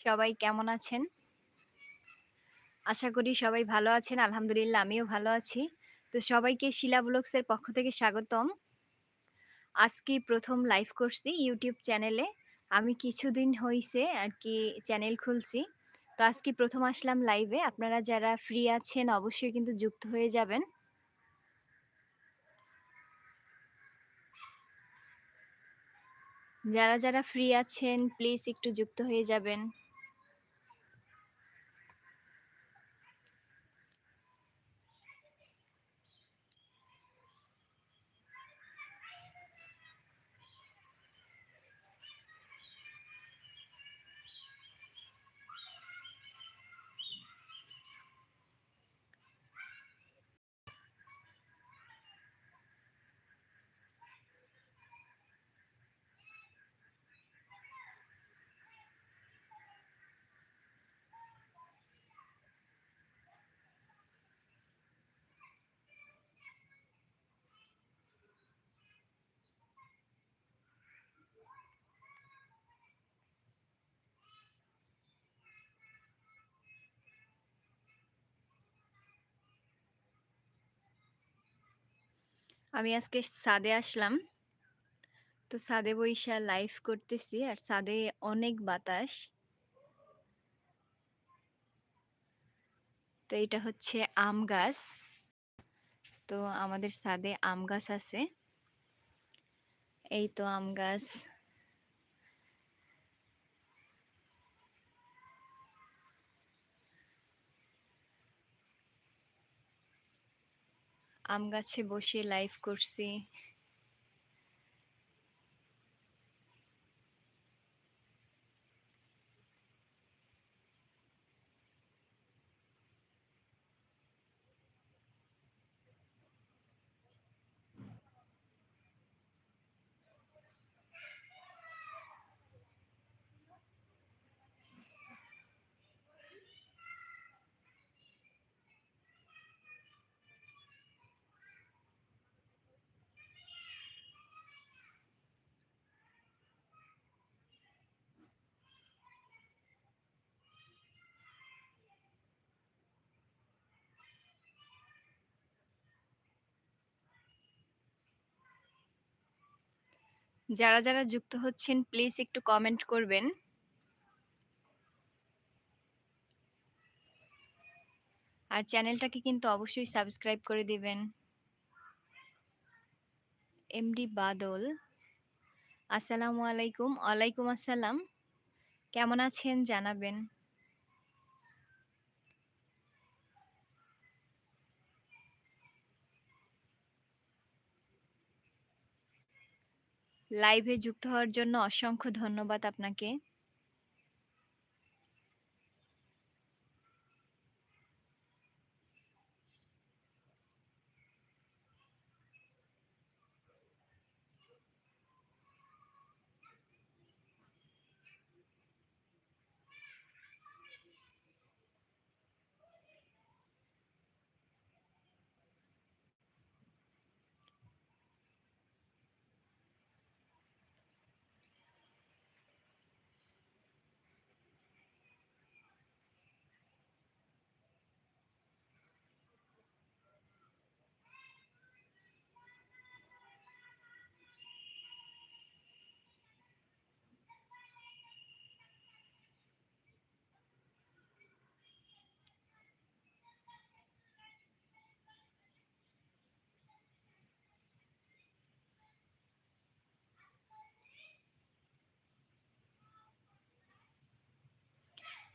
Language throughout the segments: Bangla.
সবাই কেমন আছেন? আশা করি সবাই ভালো আছেন। আলহামদুলিল্লাহ আমিও ভালো আছি। তো সবাইকে শিলা ব্লগস এর পক্ষ থেকে স্বাগতম। আজকেই প্রথম লাইভ করছি ইউটিউব চ্যানেলে। আমি কিছুদিন হইছে আরকি চ্যানেল খুলছি। তো আজকে প্রথম আসলাম লাইভে। আপনারা যারা ফ্রি আছেন অবশ্যই কিন্তু যুক্ত হয়ে যাবেন। যারা, যারা ফ্রি আছেন প্লিজ একটু যুক্ত হয়ে যাবেন। আমি আজকে সাদে আসলাম। তো সাদে বৈশা লাইভ করতেছি। আর সাদে অনেক বাতাস। তো এটা হচ্ছে আম গাছ। তো আমাদের সাদে আম গাছ আছে। এই তো আম গাছ। আম গাছে বসে লাইভ করছি। যারা, যারা যুক্ত হচ্ছেন প্লিজ একটু কমেন্ট করবেন। আর চ্যানেলটাকে কিন্তু অবশ্যই সাবস্ক্রাইব করে দিবেন। এমডি বাদল। আসসালামু আলাইকুম। ওয়ালাইকুম আসসালাম। কেমন আছেন জানাবেন। লাইভে যুক্ত হওয়ার জন্য অসংখ্য ধন্যবাদ আপনাকে।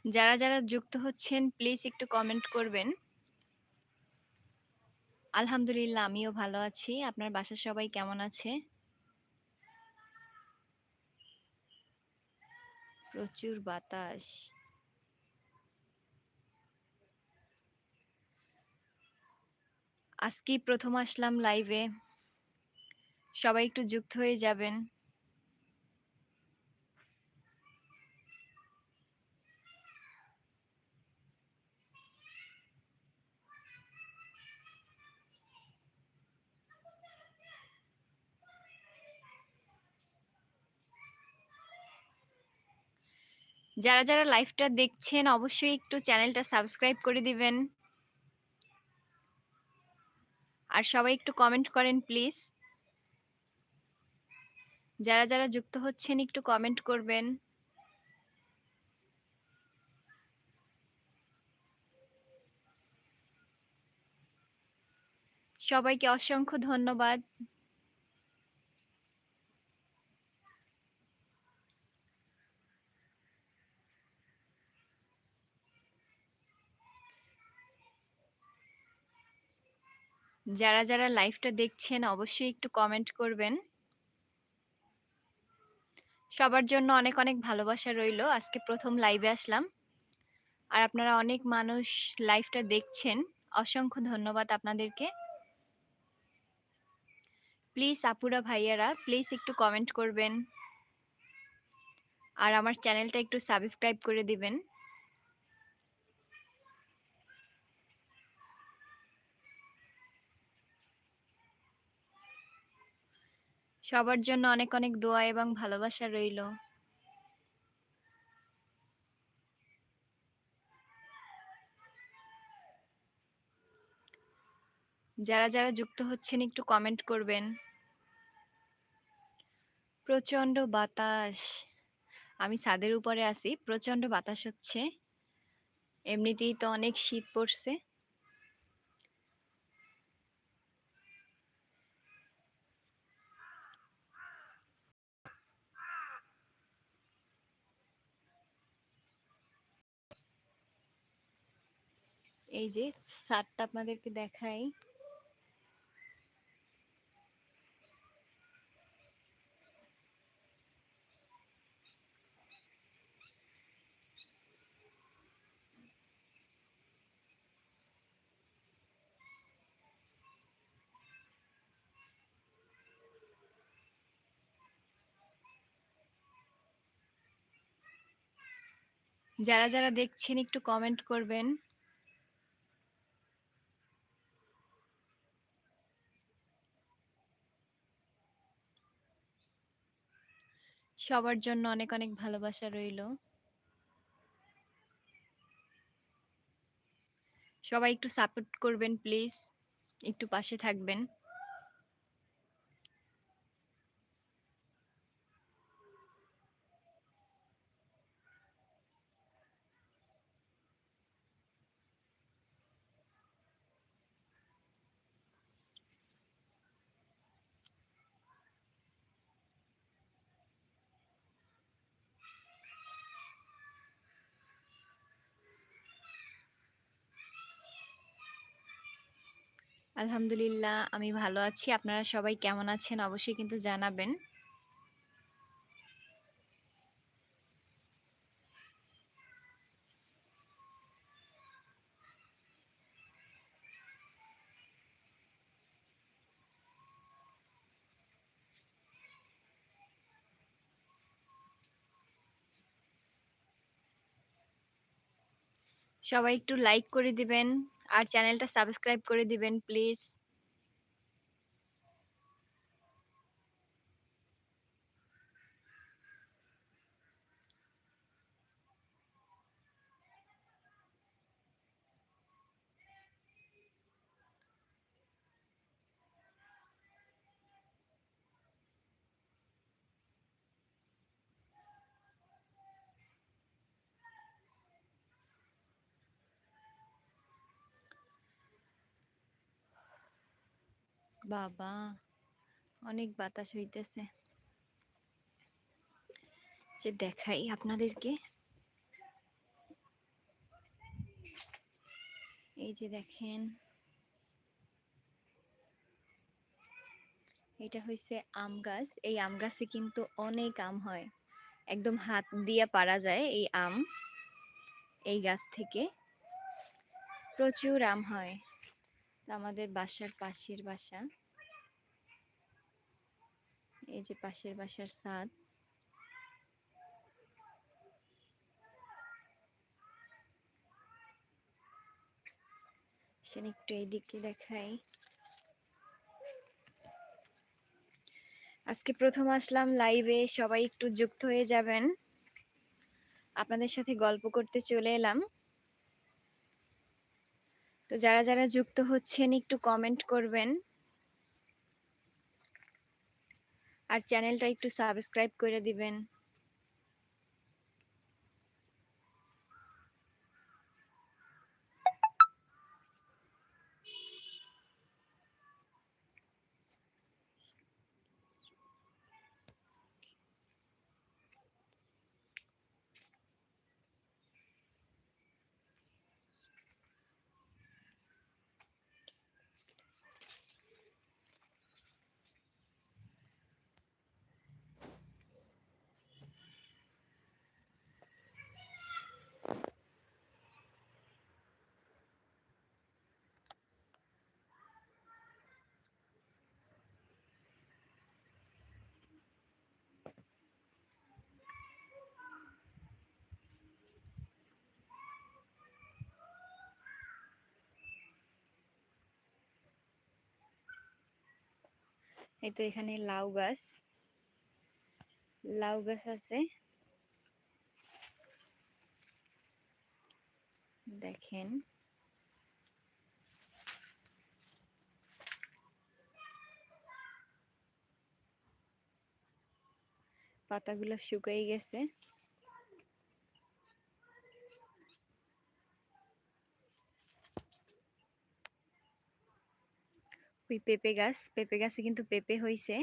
যারা, যারা যুক্ত হচ্ছেন প্লিজ একটু কমেন্ট করবেন। আলহামদুলিল্লাহ আমিও ভালো আছি। আপনার বাসার সবাই কেমন আছে? প্রচুর বাতাস। আজকেই প্রথম আসলাম লাইভে। সবাই একটু যুক্ত হয়ে যাবেন। যারা, যারা লাইভটা দেখছেন অবশ্যই একটু চ্যানেলটা সাবস্ক্রাইব করে দিবেন। আর সবাই একটু কমেন্ট করেন প্লিজ। যারা, যারা যুক্ত হচ্ছেন একটু কমেন্ট করবেন। সবাইকে অসংখ্য ধন্যবাদ। যারা, যারা লাইভটা দেখছেন অবশ্যই একটু কমেন্ট করবেন। সবার জন্য অনেক, অনেক ভালোবাসা রইল। আজকে প্রথম লাইভে আসলাম। আর আপনারা অনেক মানুষ লাইভটা দেখছেন। অসংখ্য ধন্যবাদ আপনাদেরকে। প্লিজ আপুরা, ভাইয়ারা প্লিজ একটু কমেন্ট করবেন। আর আমার চ্যানেলটা একটু সাবস্ক্রাইব করে দিবেন। সবার জন্য অনেক, অনেক দোয়া এবং ভালোবাসা রইল। যারা, যারা যুক্ত হচ্ছেন একটু কমেন্ট করবেন। প্রচণ্ড বাতাস। আমি ছাদের উপরে আছি। প্রচণ্ড বাতাস হচ্ছে। এমনিতেই তো অনেক শীত পড়ছে। এই যে ছাদটা আপনাদেরকে দেখাই। যারা, যারা দেখছেন একটু কমেন্ট করবেন। সবার জন্য অনেক, অনেক ভালোবাসা রইল সবাই একটু সাপোর্ট করবেন প্লিজ। একটু পাশে থাকবেন। আলহামদুলিল্লাহ, আমি ভালো আছি। আপনারা সবাই কেমন আছেন অবশ্যই কিন্তু জানাবেন। সবাই একটু লাইক করে দিবেন। আর চ্যানেলটা সাবস্ক্রাইব করে দিবেন প্লিজ। বাবা! অনেক বাতাস হইতেছে। যে দেখাই আপনাদেরকে। এই যে দেখেন। এটা হইছে আম গাছ। এই আম গাছে কিন্তু অনেক আম হয়। একদম হাত দিয়ে পারা যায় এই আম। এই গাছ থেকে। প্রচুর আম হয়। আমাদের বাসার পাশের বাসা। এই যে পাশের বাসার সাদ আসেন একটু এইদিকে দেখাই। আজকে ১ম আসলাম লাইভে সবাই একটু যুক্ত হয়ে যাবেন। আপনাদের সাথে গল্প করতে চলে এলাম। তো যারা, যারা যুক্ত হচ্ছেন একটু কমেন্ট করবেন। আর চ্যানেলটা একটু সাবস্ক্রাইব করে দিবেন। এই তো এখানে লাউ গাছ। লাউ গাছ আছে। দেখেন। পাতাগুলো শুকাই গেছে। ওই পেঁপে গাছ, পেঁপে গাছে কিন্তু পেঁপে হইছে।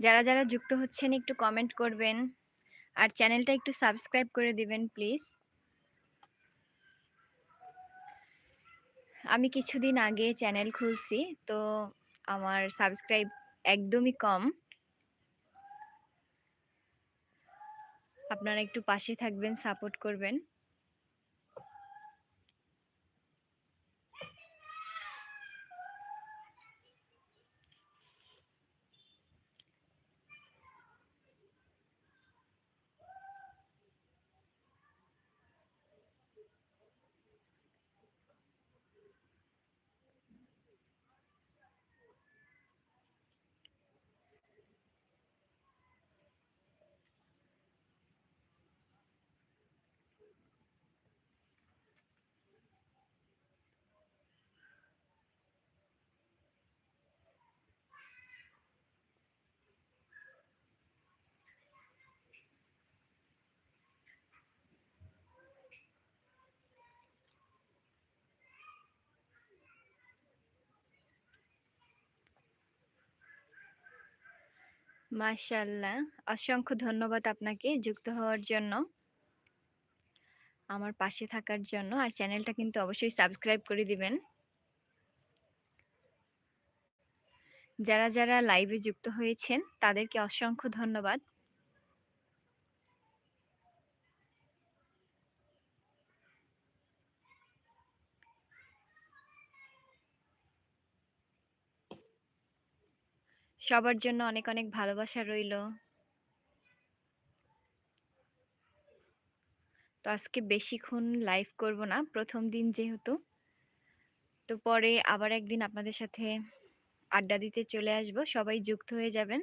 যারা, যারা যুক্ত হচ্ছেন একটু কমেন্ট করবেন। আর চ্যানেলটা একটু সাবস্ক্রাইব করে দিবেন প্লিজ। আমি কিছুদিন আগে চ্যানেল খুলছি। তো আমার সাবস্ক্রাইব একদমই কম। আপনারা একটু পাশে থাকবেন, সাপোর্ট করবেন। মাশাআল্লাহ। অসংখ্য ধন্যবাদ আপনাকে যুক্ত হওয়ার জন্য। আমার পাশে থাকার জন্য। আর চ্যানেলটা কিন্তু অবশ্যই সাবস্ক্রাইব করে দিবেন। যারা, যারা লাইভে যুক্ত হয়েছেন তাদেরকে অসংখ্য ধন্যবাদ। সবার জন্য অনেক, অনেক ভালোবাসা রইল। তো আজকে বেশিক্ষণ লাইভ করব না। প্রথম দিন যেহেতু। তো পরে আবার একদিন আপনাদের সাথে আড্ডা দিতে চলে আসব। সবাই যুক্ত হয়ে যাবেন।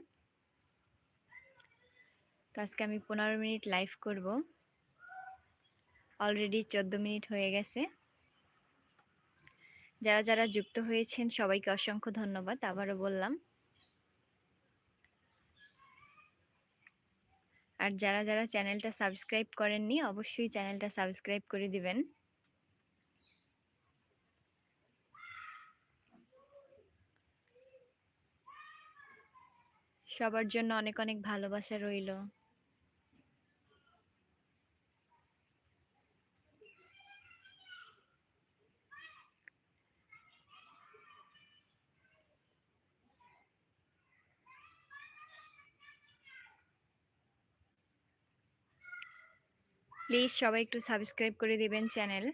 তো আজকে আমি ১৫ মিনিট লাইভ করব। অলরেডি ১৪ মিনিট হয়ে গেছে। যারা, যারা যুক্ত হয়েছেন সবাইকে অসংখ্য ধন্যবাদ। আবারও বললাম। আর যারা, যারা চ্যানেলটা সাবস্ক্রাইব করেননি অবশ্যই চ্যানেলটা সাবস্ক্রাইব করে দিবেন। সবার জন্য অনেক, অনেক ভালোবাসা রইল। প্লিজ সবাই একটু সাবস্ক্রাইব করে দেবেন চ্যানেল।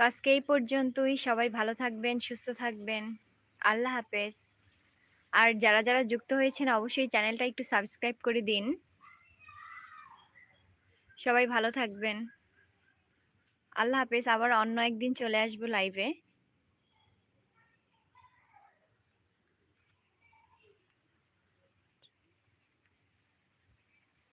তো আজকে এই পর্যন্তই। সবাই ভালো থাকবেন, সুস্থ থাকবেন। আল্লাহ হাফেজ। আর যারা, যারা যুক্ত হয়েছেন অবশ্যই চ্যানেলটা একটু সাবস্ক্রাইব করে দিন। সবাই ভালো থাকবেন। আল্লাহ হাফেজ। আবার অন্য একদিন চলে আসব লাইভে।